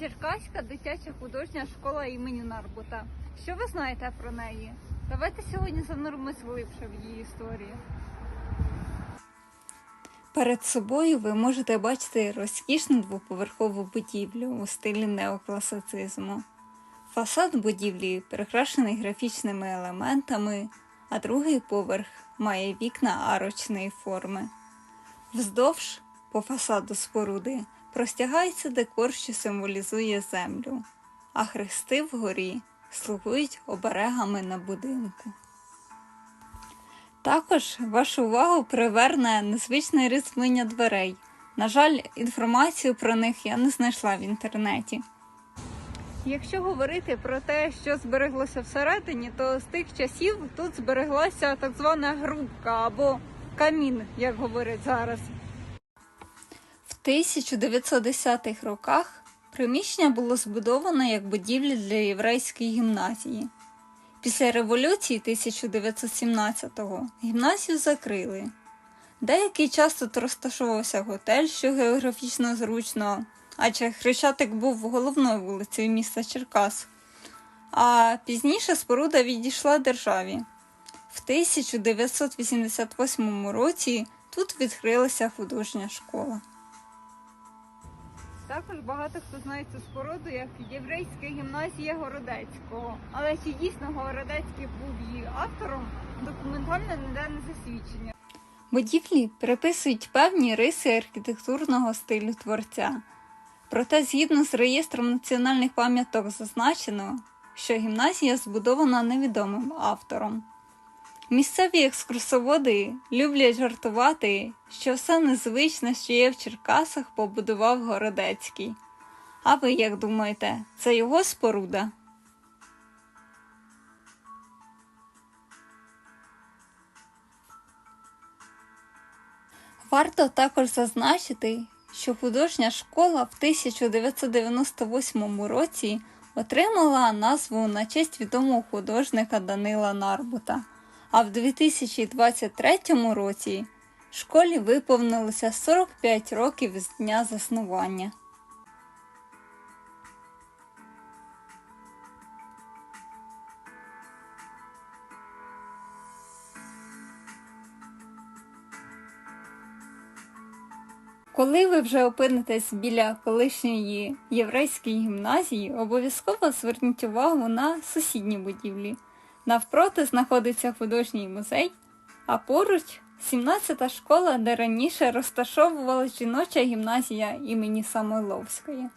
Черкаська дитяча художня школа імені Нарбута. Що ви знаєте про неї? Давайте сьогодні зануримось глибше в її історію. Перед собою ви можете бачити розкішну двоповерхову будівлю у стилі неокласицизму. Фасад будівлі прикрашений графічними елементами, а другий поверх має вікна арочної форми. Вздовж по фасаду споруди простягається декор, що символізує землю, а хрести вгорі слугують оберегами на будинку. Також вашу увагу приверне незвичне різьблення дверей. На жаль, інформацію про них я не знайшла в інтернеті. Якщо говорити про те, що збереглося всередині, то з тих часів тут збереглася так звана грубка або камін, як говорять зараз. В 1910-х роках приміщення було збудовано як будівля для єврейської гімназії. Після революції 1917-го гімназію закрили. Деякий час тут розташовувався готель, що географічно зручно, адже Хрещатик був головною вулицею міста Черкас. А пізніше споруда відійшла державі. В 1988 році тут відкрилася художня школа. Також багато хто знає цю споруду як єврейська гімназія Городецького. Але чи дійсно Городецький був її автором, документально ніде не засвідчення. Будівлі приписують певні риси архітектурного стилю творця. Проте, згідно з реєстром національних пам'яток, зазначено, що гімназія збудована невідомим автором. Місцеві екскурсоводи люблять жартувати, що все незвичне, що є в Черкасах, побудував Городецький. А ви як думаєте, це його споруда? Варто також зазначити, що художня школа в 1998 році отримала назву на честь відомого художника Данила Нарбута. А в 2023 році школі виповнилося 45 років з дня заснування. Коли ви вже опинитесь біля колишньої єврейської гімназії, обов'язково зверніть увагу на сусідні будівлі. Навпроти знаходиться художній музей, а поруч 17-та школа, де раніше розташовувалась жіноча гімназія імені Самойловської.